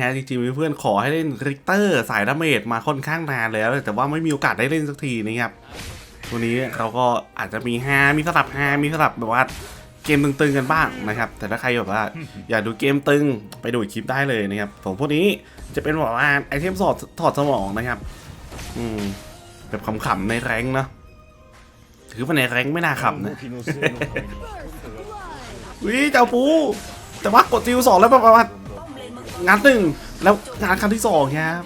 ะจริงๆมีเพื่อนขอให้เล่นริกเตอร์สายดาเมจมาค่อนข้างนานแล้ว แต่ว่าไม่มีโอกาสได้เล่นสักทีนะครับวันนี้เราก็อาจจะมีฮามีสลับฮามีสลับแบบว่าเกมตึงๆกันบ้างนะครับ แต่ถ้าใครแบบว่าอยากดูเกมตึงไปดูคลิปได้เลยนะครับผมพวกนี้จะเป็นแบบว่าไอเทมสอดถอดสมองนะครับ อืมแบบขำๆในแรงค์เนอะถือว่าในแรงค์ไม่น่าขำนะวิเจ้าปูแต่ว่ากดซิลสองแล้วแบบว่า งานหนึ่งแล้วงานครั้งที่สองครับ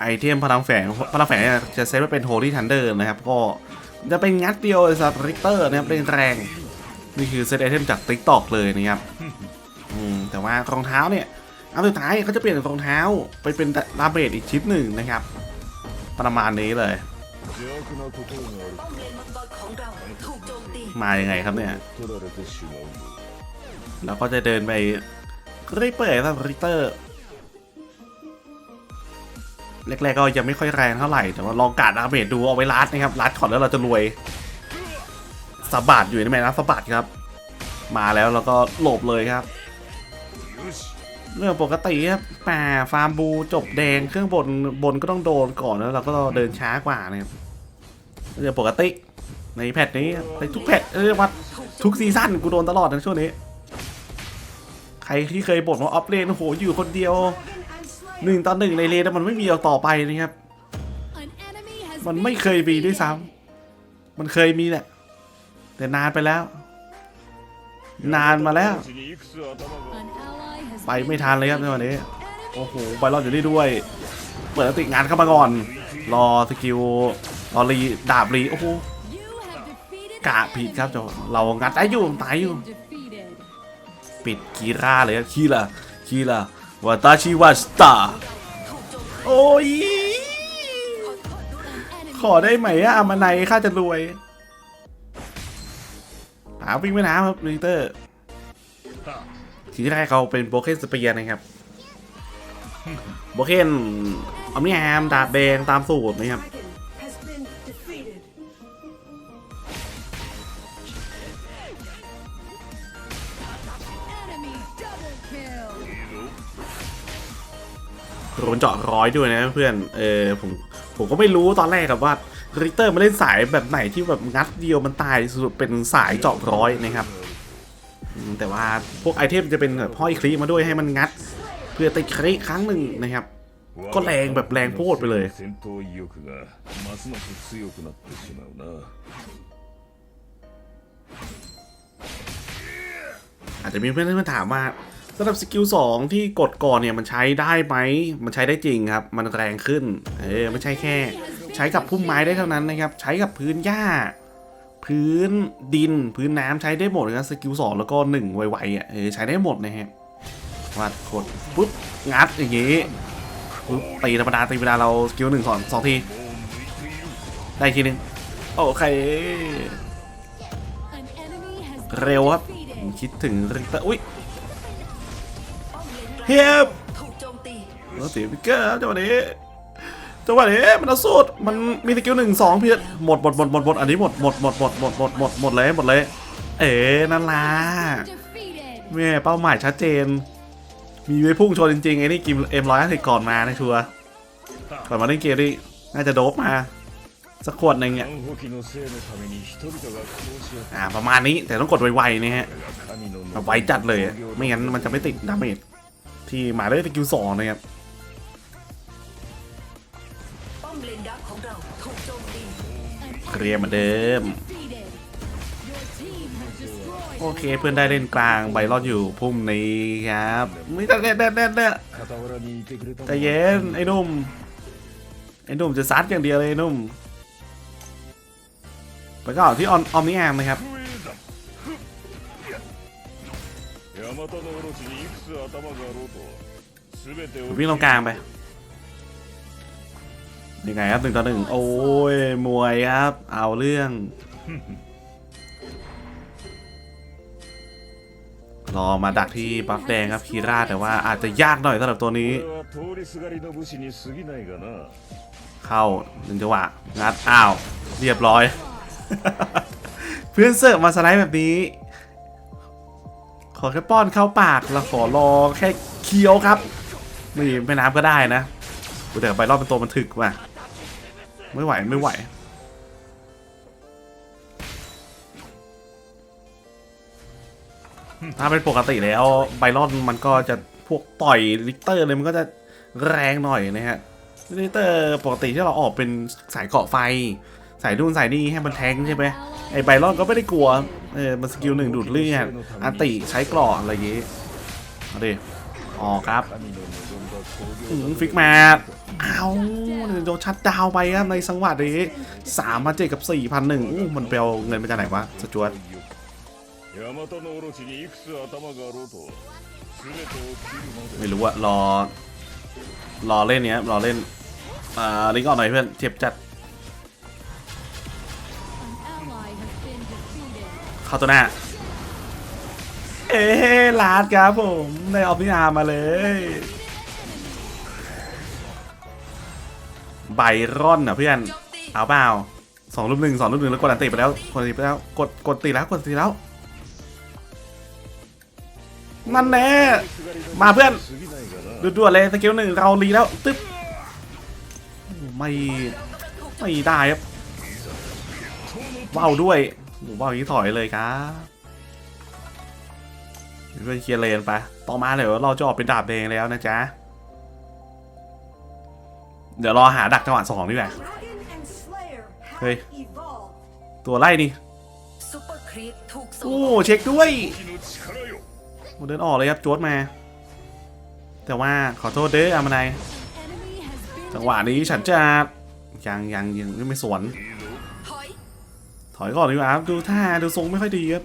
ไอเทมพลังแฝงพลังแฝงจะเซตไว้เป็นโฮลี่ทันเดอร์นะครับ ก็จะเป็นงัดเดียวสำหรับริกเตอร์นะครับเป็นแรงนี่คือเซตไอเทมจากติ๊กตอกเลยนะครับอืมแต่ว่ารองเท้าเนี่ยอันสุดท้ายเขาจะเปลี่ยนรองเท้าไปเป็นลาเบดอีกชิ้นหนึ่งนะครับ ประมาณนี้เลย มาอย่างไงครับเนี่ย แล้วก็จะเดินไป ริเปอร์ครับริเตอร์แรกๆก็ยังไม่ค่อยแรงเท่าไหร่ แต่ว่าลองการดดาเมจดูเอาไว้ลัดนะครับลัดก่อนแล้วเราจะรวยสะบัดอยู่ในแม่น้ำสะบัดครับ มาแล้วเราก็หลบเลยครับ เรื่องปกติครับป่าฟาร์มบูจบแดงเครื่องบนบนก็ต้องโดนก่อนแล้วเราก็เดินช้ากว่านะครับเรื่องปกติในแพทนี้ในทุกแพทเรียกว่าทุกซีซั่นกูโดนตลอดนะช่วงนี้ ใครที่เคยบ่นว่าออฟเลนโอ้โหอยู่คนเดียวหนึ่งตอนหนึ่งในเลนมันไม่มีต่อไปนะครับ มันไม่เคยมีด้วยซ้ำมันเคยมีแหละ แต่นานไปแล้ว นานมาแล้ว ไปไม่ทันเลยครับในวันนี้ โอ้โหไปรอดอยู่ได้ด้วย เปิดติงานเข้ามาก่อน รอสกิลรอรีดาบรีโอ้โหกะผิดครับจอเรางัดได้อยู่ตายอยู่ ปิดคีร่าเลยครับคีร่าคีร่าวาตาชิวาสตาโอ้ย An enemy ขอได้ไหมอะอามาไนข้าจะรวยหาวิ่งไม่น้ำครับลิเตอร์ ทีแรกเขาเป็นโบเคนสเปียร์นะครับโบเคนออมนิแฮมดาบแดงตามสูตรนะครับ โดนเจาะร้อยด้วยนะเพื่อน เออผมผมก็ไม่รู้ตอนแรกครับว่าริเตอร์มาเล่นสายแบบไหนที่แบบงัดเดียวมันตายสุดเป็นสายเจาะร้อยนะครับ แต่ว่าพวกไอเทมจะเป็นแบบห้อยคลีมาด้วยให้มันงัด เพื่อติดคลีครั้งหนึ่งนะครับ ก็แรงแบบแรงโพดไปเลยอาจจะมีเพื่อนเพื่อนถามว่าำหรับสกิล2ที่กดก่อนเนี่ยมันใช้ได้ไหมมันใช้ได้จริงครับ มันแรงขึ้น เออไม่ใช่แค่ ใช้กับพุ่มไม้ได้เท่านั้นนะครับ ใช้กับพื้นหญ้า พื้นดินพื้นน้ำใช้ได้หมดนะครับสกิล2แล้วก็1ไวๆอะเออใช้ได้หมดนะฮะวัดกดปุ๊บงัดอย่างงี้ปุ๊บตีธรรมดาตีเวลาเราสกิลหนึ่งสองสองทีได้อีกทีหนึงโอเค An enemy has been เร็วครับ defeated. คิดถึงริเตอร์อุ้ยป้อม เฮียบเราตียพิกเกอร์ครัจังหวะนี้จังหวะนี้มันสุดมันมีสกิลหนึ่งสองเพียหมดหมดหมดหมดหมดอันนี้หมดหมดหมดหมดหมดหมดหมดหมดเลยหมดเลย เอ๋นั่นล่ะแม่เป้าหมายชัดเจน มีไว้พุ่งชนจริงๆไอ้นี่กิมเอ็มร้อยห้าสิบก่อนมาในทัวร์ก่อนมาเล่นเกมนี่น่าจะโดบมาสักขวดหนึ่งเนี่ยอ่าประมาณนี้แต่ต้องกดไวๆนี่ฮะไวจัดเลย ไม่งั้นมันจะไม่ติดดาเมจ ที่หมายได้ะกิลสองนะครับเคลียมืเดิม โอเคเพื่อนได้เล่นกลางใบรอดอยู่พุ่มนี้ครับไม่ได้ได้ได้ได้แต่เย็นไอ้นุ่มไอ้นุ่มจะซัดอย่างเดียวเลยไอ้นุ่มแล้วก็ที่ออนออมนี่แอมนะครับ ผมวิ่งตรงกลางไปยังไงครับหนึ่งต่อหนึ่งโอ้ยมวยครับ เอาเรื่อง รอมาดักที่บัฟแดงครับคีราแต่ว่าอาจจะยากหน่อยสำหรับตัวนี้ เข้าหนึ่งจังหวะงัดอ้าว เรียบร้อย เพื่อนเสิร์ฟมาสไลด์แบบนี้ อแค่ป้อนเข้าปากแล้วขอรอแค่เคี้ยวครับ นี่แม่น้ำก็ได้นะอุ๊ยแต่ไปรอบเป็นตัวมันถึกว่ะไม่ไหวไม่ไหวถ้าเป็นปกติแล้วไบรอนมันก็จะพวกต่อยลิเตอร์เลยมันก็จะแรงหน่อยนะฮะลิเตอร์ปกติที่เราออกเป็นสายเกาะไฟ สายนู่นสายนี่ให้มันแทงใช่ไหมไอไบรอนก็ไม่ได้กลัว เออมันสกิลหนึ่งดูดเลือดอติใช้กรอกอะไรอย่างงี้เาดิอ๋อครับอืมฟิกแมทเอาโดนชัดดาวไปครับในสังหวะนี้สามพันเจ็ดกับสี่พันหนึ่งอู้มันเปลวเงินมาจากไหนวะสจวตไม่รู้อะรอ รอเล่นเนี้ย รอเล่นอ่าลิงก์ออกหน่อยเพื่อนเจ็บจัด เข้าตัวหน้า เอ๊ลาดครับผมได้ออฟนิอามาเลย ไบรอนอะเพื่อน เอาเปล่าสองรูปหนึ่งสองรูปหนึ่งแล้วกดอันตีไปแล้วกดตีไปแล้วกดกดตีแล้วกดตีแล้วนั่นแน่มาเพื่อนด่วนๆเลยสกิลหนึ่งเราลีแล้วตึ๊บไม่ไม่ได้ครับว้าวด้วย หมูบ้าวิ่งถอยเลยครับด้วยเคลียร์เลนไป ต่อมาเลยว่าเราจะออกเป็นดาบแดงแล้วนะจ๊ะ เดี๋ยวรอหาดักจังหวะสองดีกว่า เฮ้ย ตัวไล่นี่โอ้เช็คด้วยเดินออกเลยครับโจทมา แต่ว่าขอโทษเด้ออามานายจังหวะนี้ฉันจะยังยังยังไม่สวน ถอยก่อนดีกว่าครับดูท่าดูทรงไม่ค่อยดีครับ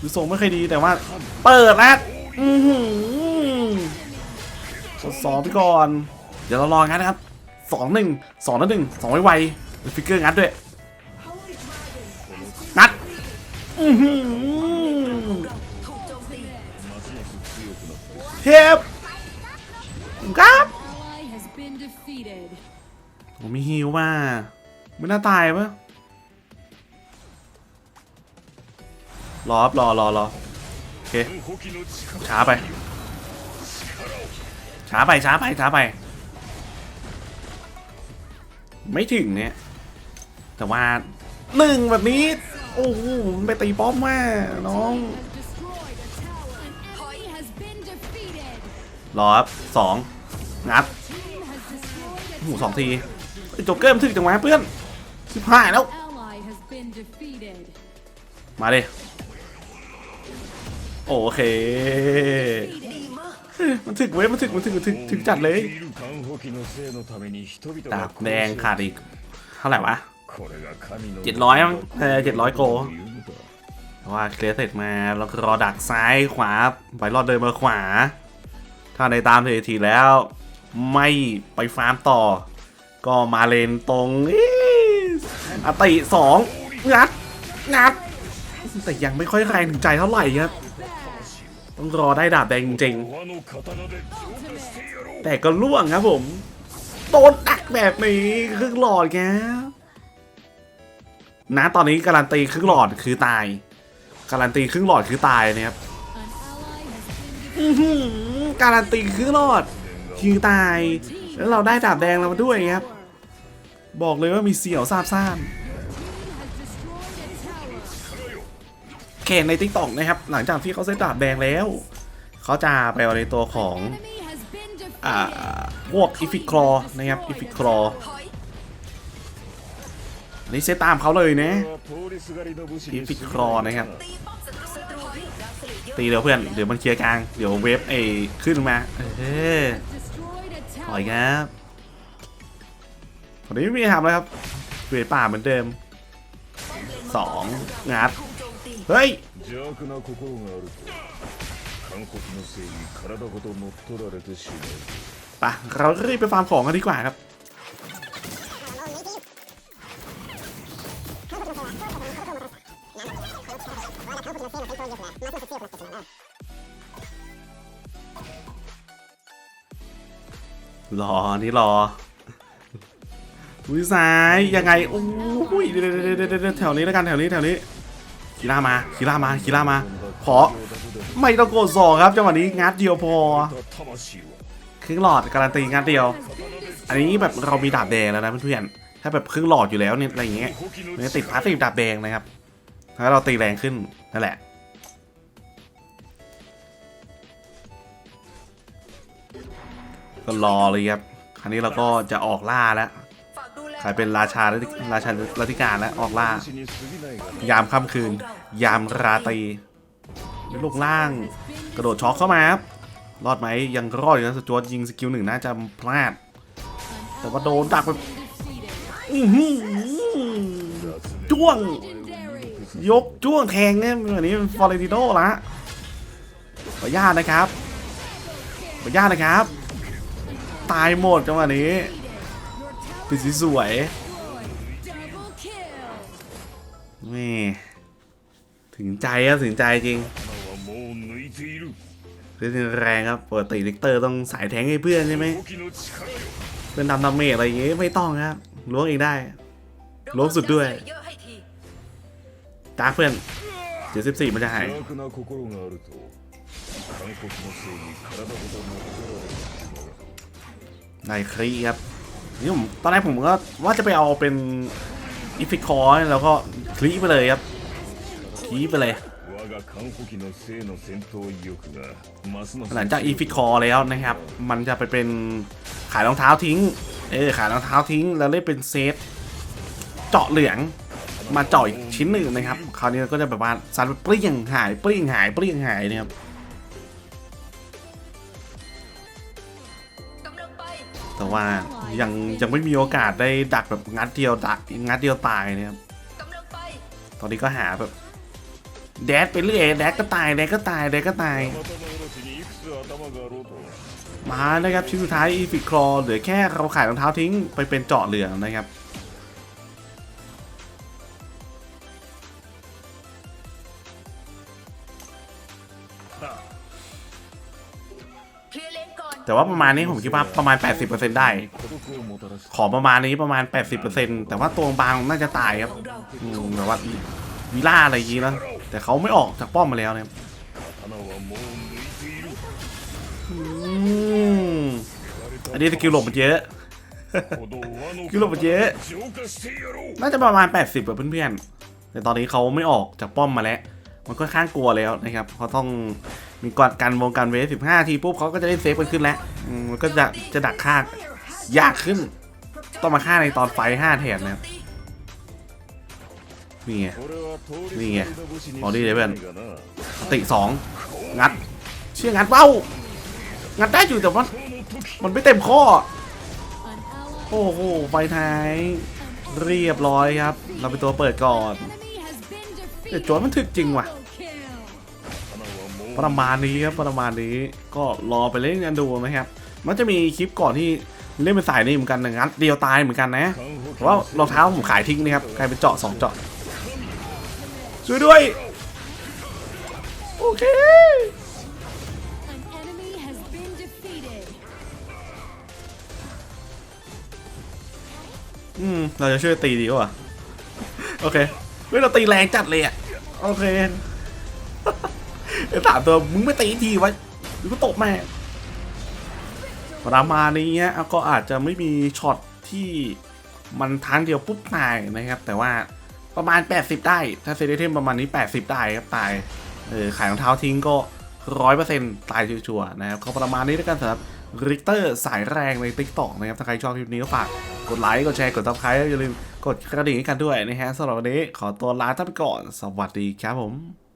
ดูทรงไม่ค่อยดีแต่ว่าเปิดแล้วกดสองไปก่อน เดี๋ยวเรารองัดนะครับสองหนึ่งสองแล้วหนึ่งสองไวไวฟิกเกอร์งัดด้วยงัดเทปครับผมมีฮิวมาไม่น่าตายปะ รอครับรอรอรอโอเคช้าไป ช้าไปช้าไปช้าไป ไม่ถึงเนี่ย แต่ว่าหนึ่งแบบนี้ โอ้โหไปตีป้อมมาน้อง รอครับสองงัดโอ้โสองทีจบเกมถึงจังหวะเพื่อนสิบห้าแล้ว มาเลย โอเค มันถึกเว้ยมันถึกมันถึกถึกถึกจัดเลยดาบแดงขาดอีก เท่าไหร่วะเจ็ดร้อยมั้งเออเจ็ดร้อยโกว่าเคลียร์เสร็จมาแล้วก็รอดักซ้ายขวาไปรอดเดินมาขวา ถ้าในตามเททีแล้ว ไม่ไปฟาร์มต่อ ก็มาเลนตรงอัติสองงัดงัดแต่ยังไม่ค่อยแรงถึงใจเท่าไหร่ครับ ต้องรอได้ดาบแดงจริงแต่ก็ล่วงครับผมโดนดักแบบนี้ครึ่งหลอดแกนะตอนนี้การันตีครึ่งหลอดคือตาย การันตีครึ่งหลอดคือตายนะครับการันตีครึ่งหลอดคือตาย แล้วเราได้ดาบแดงเรามาด้วยครับ บอกเลยว่ามีเสี่ยวซาบซ่าน นในทิกตอกนะครับ หลังจากที่เขาเซตดาบแบงแล้ว เขาจะไปเอาในตัวของอ่าพวกอีฟิคลอนะครับอีฟิคลอนี่เซตตามเขาเลยนะอีฟิคลอนะครับตีเดี๋ยวเพื่อน เดี๋ยวมันเคลียร์กลาง เดี๋ยวเวฟไอ้ขึ้นมา เฮ้ยถอยครับตอนนี้ไม่มีทำแล้วครับเวทป่าเหมือนเดิมสองงัด ถูกโจมตี เฮ้ย 邪悪な心があるとカン 国のせいに体ごと乗っ取られてしまう ไปะเรารีบไปฟาร์มของกันดีกว่าครับ รอ นี่รอวิสายยังไง โอ้ยเดี๋ยวเดี๋ยวเดี๋ยวเดี๋ยวแถวนี้แล้วกันแถวนี้แถวนี้ คีร่ามาคีร่ามาคีร่ามา ขอไม่ต้องโกดสองครับจังหวะนี้งัดเดียวพอครึ่งหลอดการันตีงัดเดียว อันนี้แบบเรามีดาบแดงแล้วนะเพื่อนๆถ้าแบบครึ่งหลอดอยู่แล้วเนี่ยอะไรอย่างเงี้ยมันจะติดพาสติฟดาบแดงนะครับถ้าเราตีแรงขึ้นนั่นแหละก็รอเลยครับคราวนี้เราก็จะออกล่าแล้ว ขายเป็นราชาราชารัติการและออกล่า ยามค่ำคืน ยามราตรีลูกล่าง กระโดดช็อคเข้ามาครับรอดไหมยังรอดอยู่นะสจวตยิงสกิลหนึ่งน่าจะพลาด แต่ว่าโดนดักไปจ้วง ยกจ้วงแทงเนี่ยแบบนี้ฟอเรติโดละขอญาตนะครับขอญาตนะครับ ตายหมดจังหวะนี้ ปืนสวยๆนี่ถึงใจครับถึงใจจริงเล่นแรงครับปกติลิกเตอร์ต้องสายแทงให้เพื่อนใช่ไหมเพื่อนทำดาเมจอะไรอย่างงี้ไม่ต้องครับล้วงเองได้ล้วงสุดด้วยตาเพื่อนเจ็ดสิบสี่มันจะหายนายครีครับ นี่ผมตอนแรกผมก็ว่าจะไปเอาเป็นอิฟิคอร์แล้วก็คลีไปเลยครับคลีไปเลยหลังจากอีฟิคอร์แล้วนะครับ มันจะไปเป็นขายรองเท้าทิ้ง เออขายรองเท้าทิ้ง แล้วเล่นเป็นเซตเจาะเหลืองมาเจาะอีกชิ้นหนึ่งนะครับ คราวนี้ก็จะแบบว่าสารเปรี้ยงหายเปรี้ยงหายเปรี้ยงหายนะครับ แต่ว่ายังยังไม่มีโอกาสได้ดักแบบงัดเดียวดักงัดเดียวตายเนี่ยตอนนี้ก็หาแบบแดดไปเรื่อยแดดก็ตายแดดก็ตายแดดก็ตาย มานะครับชิ้นสุดท้ายอีฟิคลอเหลือแค่เราขายรองเท้าทิ้งไปเป็นเจาะเหลืองนะครับ แต่ว่าประมาณนี้ผมคิดว่าประมาณ 80%ได้ ขอประมาณนี้ประมาณ 80%แต่ว่าตัวบางน่าจะตายครับแบบว่าวิล่าอะไรอย่างนี้แล้แต่เขาไม่ออกจากป้อมมาแล้วเนี่ยอันนี้สกิลหลบมันเยอะกิลหลบเยอะน่าจะประมาณ 80แบบเพื่อนๆ แต่ตอนนี้เขาไม่ออกจากป้อมมาแล้ว มันค่อนข้างกลัวแล้วนะครับเขาต้อง มีกอดกันวงการเวฟสิบห้าทีปุ๊บเขาก็จะได้เซฟกันขึ้นแล้วมันก็จะจะดักฆ่ายากขึ้น ต้องมาฆ่าในตอนไฟห้าแถนนะนี่ไงนี่ไงออดี้เลเวนติสองงัด เชื่องัดเว้า งัดได้อยู่แต่ว่ามันไม่เต็มข้อ โอ้โหไฟไท้ายเรียบร้อยครับ เราเป็นตัวเปิดก่อนแต่จวนมันถึกจริงว่ะ ประมาณนี้ครับประมาณนี้ก็รอไปเล่นกันดูนะครับ มันจะมีคลิปก่อนที่เล่นเป็นสายนี้เหมือนกันนะงัดเดียวตายเหมือนกันนะแต่ว่ารองเท้าผมขายทิ้งนะครับกลายเป็นเจาะสองเจาะช่วยด้วยโอเคอืมเราจะช่วยตีดีกว่าโอเคเฮ้ยเราตีแรงจัดเลยอะโอเค สามตัวมึงไม่ตีทีวะหรือก็ตกแม่ประมาณนี้ฮะก็อาจจะไม่มีช็อตที่มันทางเดียวปุ๊บตายนะครับ แต่ว่าประมาณ 80 ได้ ถ้าเซเดเทมประมาณนี้ 80 ได้ครับตายเออขายรองเท้าทิ้งก็ร้อยเปอร์เซ็นต์ตายชัวร์นะครับก็ประมาณนี้แล้วกันสำหรับริกเตอร์สายแรงในติ๊กต็อกนะครับ ถ้าใครชอบคลิปนี้ก็ฝากกดไลค์กดแชร์กดซับสไครต์อย่าลืมกดกระดิ่งให้กันด้วยนะฮะสำหรับวันนี้ขอตัวลาท่านไปก่อน สวัสดีครับผม